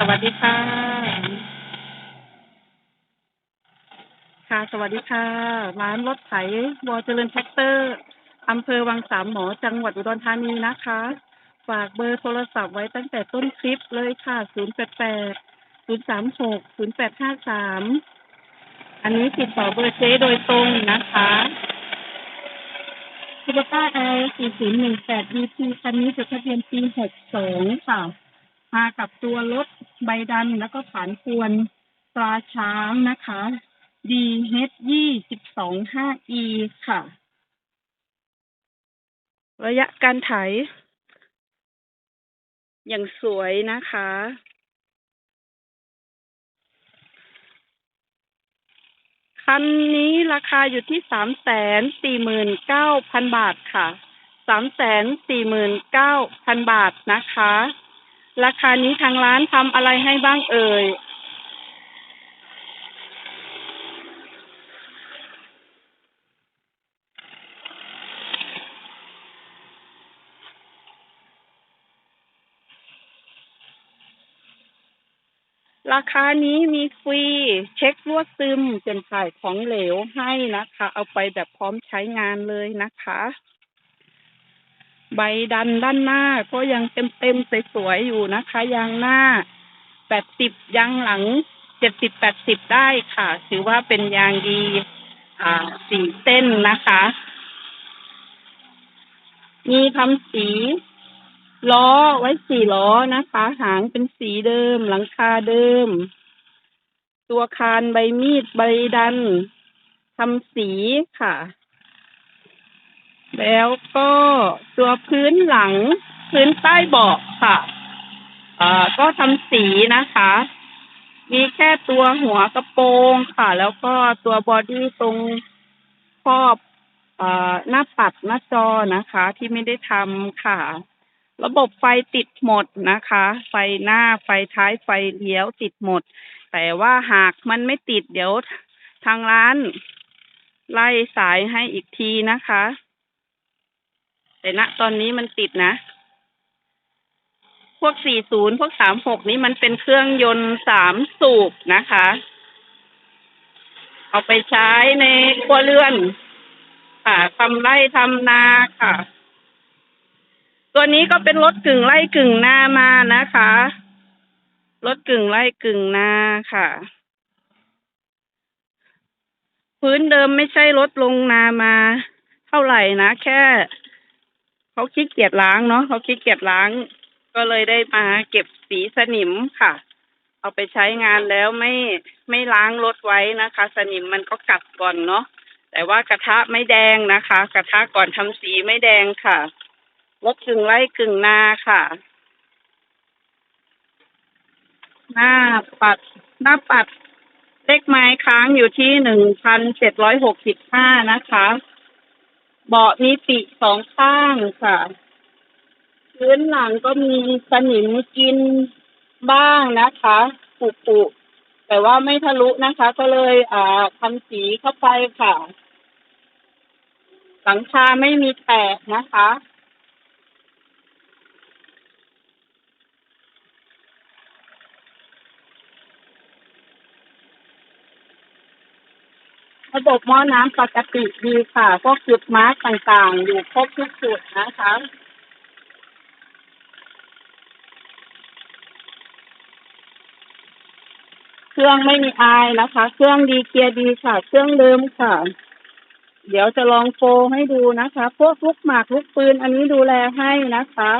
สวัสดีค่ะ ค่ะ สวัสดีค่ะ ร้านรถไถวอเจริญแท็กเตอร์อำเภอวังสามหมอจังหวัดอุดรธานีนะคะ ฝากเบอร์โทรศัพท์ไว้ตั้งแต่ต้นคลิปเลยค่ะ0 8 8 0 3 6 0 8 5 3อันนี้ติดต่อเบอร์เจ๊โดยตรงนะคะคูบต้าไอ4018 DP คันนี้จดทะเบียนปี62ค่ะมากับตัวรถ ใบดันแล้วก็ฐานควรตราช้างนะคะ DH ยี่สิบสองห้า E ค่ะ ระยะการไถ อย่างสวยนะคะ คันนี้ราคาอยู่ที่สามแสนสี่หมื่นเก้าพันบาทค่ะสามแสนสี่หมื่นเก้าพันบาทนะคะ ราคานี้ทางร้านทำอะไรให้บ้างเอ่ย ราคานี้มีฟรี เช็ครั่วซึมเป็นถ่ายของเหลวให้นะคะ เอาไปแบบพร้อมใช้งานเลยนะคะ ใบดันด้านหน้าก็ยังเต็มเต็มๆสวยๆอยู่นะคะ ยางหน้าแปดสิบยางหลังเจ็ดสิบแปดสิบได้ค่ะ ถือว่าเป็นยางดี อ่าสีเส้นนะคะ มีทำสีล้อไว้สี่ล้อนะคะ หางเป็นสีเดิม หลังคาเดิม ตัวคานใบมีดใบดันทำสีค่ะ แล้วก็ตัวพื้นหลังพื้นใต้เบาะค่ะเอ่อก็ทำสีนะคะ มีแค่ตัวหัวกระโปรงค่ะ แล้วก็ตัวบอดี้ตรงครอบเอ่อหน้าปัดหน้าจอนะคะ ที่ไม่ได้ทำค่ะ ระบบไฟติดหมดนะคะ ไฟหน้าไฟท้ายไฟเลี้ยวติดหมด แต่ว่าหากมันไม่ติดเดี๋ยวทางร้าน ไล่สายให้อีกทีนะคะ แต่ณตอนนี้มันติดนะ พวก 40 พวก 36 นี้มันเป็นเครื่องยนต์สามสูบนะคะ เอาไปใช้ในครัวเรือนค่ะทำไร่ทำนาค่ะ ตัวนี้ก็เป็นรถกึ่งไร่กึ่งนามานะคะ รถกึ่งไร่กึ่งนาค่ะ พื้นเดิมไม่ใช่รถลงนามา เท่าไหร่นะ แค่ เขาขี้เกียจล้างเนาะเขาขี้เกียจล้าง ก็เลยได้มาเก็บสีสนิมค่ะ เอาไปใช้งานแล้วไม่ไม่ล้างรถไว้นะคะ สนิมมันก็กัดก่อนเนาะแต่ว่ากระทะไม่แดงนะคะ กระทะก่อนทำสีไม่แดงค่ะรถกึ่งไร่กึ่งนาค่ะ หน้าปัดหน้าปัดเลขไม้ค้างอยู่ที่หนึ่งพันเจ็ดร้อยหกสิบห้านะคะ เบาะมีปีกสองข้างค่ะ พื้นหลังก็มีสนิมกินบ้างนะคะปุปุแต่ว่าไม่ทะลุนะคะ ก็เลยอ่าทำสีเข้าไปค่ะ หลังคาไม่มีแตกนะคะ ระบบหม้อน้ำปกติดีค่ะ พวกจุดมาร์กต่างๆ อยู่ครบทุกจุดนะคะเครื่องไม่มีอายนะคะ เครื่องดีเกียร์ดีค่ะ เครื่องเดิมค่ะ เดี๋ยวจะลองโฟร์ให้ดูนะคะ พวกลูกหมากลูกปืน อันนี้ดูแลให้นะคะ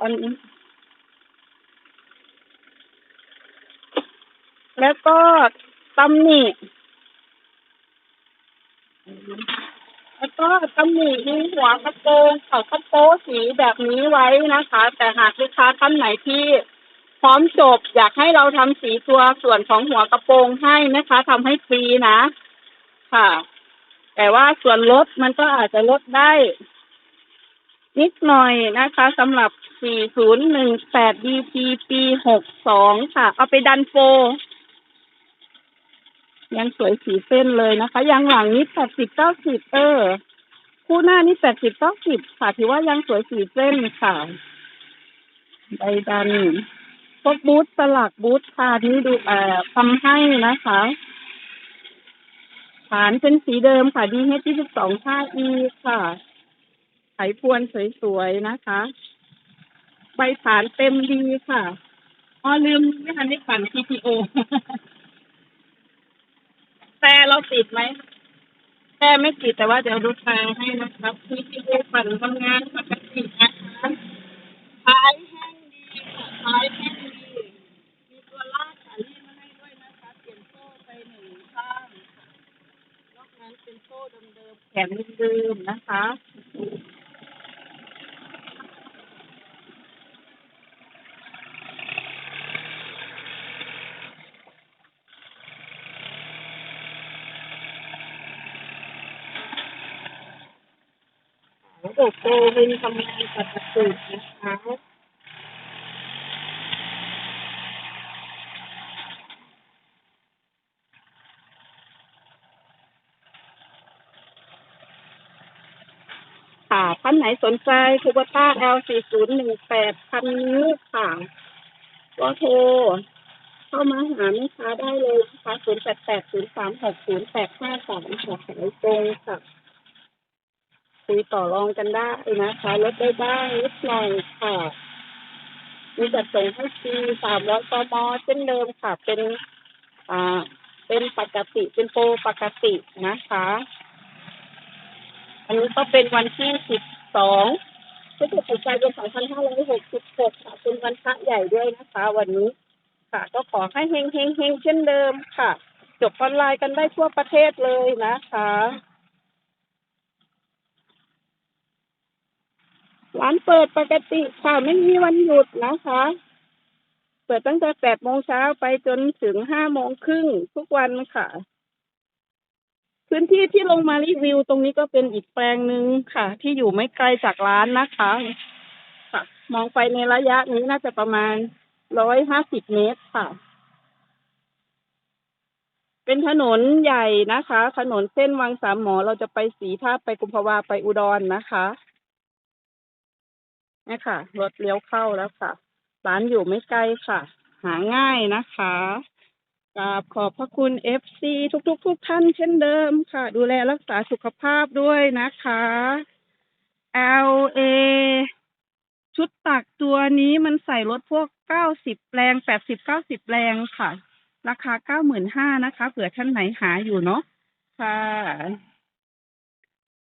อันนี้ แล้วก็ตำหนิแล้วก็ตำหนิมีหัวกระโปรงเขากระโปรงสีแบบนี้ไว้นะคะ แต่หากลูกค้าท่านไหนที่พร้อมจบ อยากให้เราทำสีตัวส่วนของหัวกระโปรงให้นะคะทำให้ฟรีนะ ค่ะ แต่ว่าส่วนลดมันก็อาจจะลดได้ นิดหน่อยนะคะสำหรับ 4018 DP ปี 62 ค่ะ เอาไปดันโฟ ยังสวยสีเส้นเลยนะคะ ยางหลังนี้แปดสิบเก้าสิบเออ คู่หน้านี่แปดสิบเก้าสิบค่ะถือว่ายังสวยสีเส้นค่ะใบดันพวกบูธสลักบูธคานี่ดูเอ่อทำให้นะคะฐานเป็นสีเดิมค่ะ DH 22 5E ค่ะไขพวนสวยๆนะคะ ใบฐานเต็มดีค่ะอ๋อลืมไม่ทันได้ปั่น PTO แต่เราติดไหมแต่ไม่ติดแต่ว่าเดี๋ยวดูทางให้นะครับ PTO ปั่นทำงานปกตินะคะท้ายแห้งดีค่ะท้ายแห้งดีมีตัวลากสาลี่มาให้ด้วยนะคะเปลี่ยนโซ่ไปหนึ่งข้างค่ะนอกนั้นเป็นโซ่เดิมๆแขนเดิมๆนะคะ ระบบโฟวินทำงานปกตินะคะค่ะท่านไหนสนใจคูบต้า L4018 คันนี้วค่ะก็โทรเข้ามาหาแม่ค้าได้เลยนะคะ0880360853ค่ะขายตรงค่ะ คุยต่อรองกันได้นะคะลดได้บ้างนิดหน่อยค่ะ มีจัดส่งให้ฟรีสามร้อยกมเช่นเดิมค่ะ เป็นอ่าเป็นปกติเป็นโปรปกตินะคะ อันนี้ก็เป็นวันที่สิบสองพฤศจิกายนสองพันห้าร้อยหกสิบหกค่ะเป็นวันพระใหญ่ด้วยนะคะ วันนี้ค่ะ ก็ขอให้เฮงเฮงเฮงเช่นเดิมค่ะ จบออนไลน์กันได้ทั่วประเทศเลยนะคะ ร้านเปิดปกติค่ะไม่มีวันหยุดนะคะ เปิดตั้งแต่แปดโมงเช้าไปจนถึงห้าโมงครึ่งทุกวันค่ะ พื้นที่ที่ลงมารีวิวตรงนี้ก็เป็นอีกแปลงหนึ่งค่ะ ที่อยู่ไม่ไกลจากร้านนะคะค่ะ มองไปในระยะนี้น่าจะประมาณร้อยห้าสิบเมตรค่ะ เป็นถนนใหญ่นะคะ ถนนเส้นวังสามหมอเราจะไปสีท่าไปกุมภาวาไปอุดรนะคะ นี่ยค่ะ รถเลี้ยวเข้าแล้วค่ะ ร้านอยู่ไม่ไกลค่ะ หาง่ายนะคะกราบขอบพระคุณ FC ทุกๆทุกท่านเช่นเดิมค่ะ ดูแลรักษาสุขภาพด้วยนะคะ LA ชุดตักตัวนี้มันใส่รถพวก90แรง80 90แรงค่ะ ราคา95,000นะคะ เผื่อท่านไหนหาอยู่เนาะค่ะ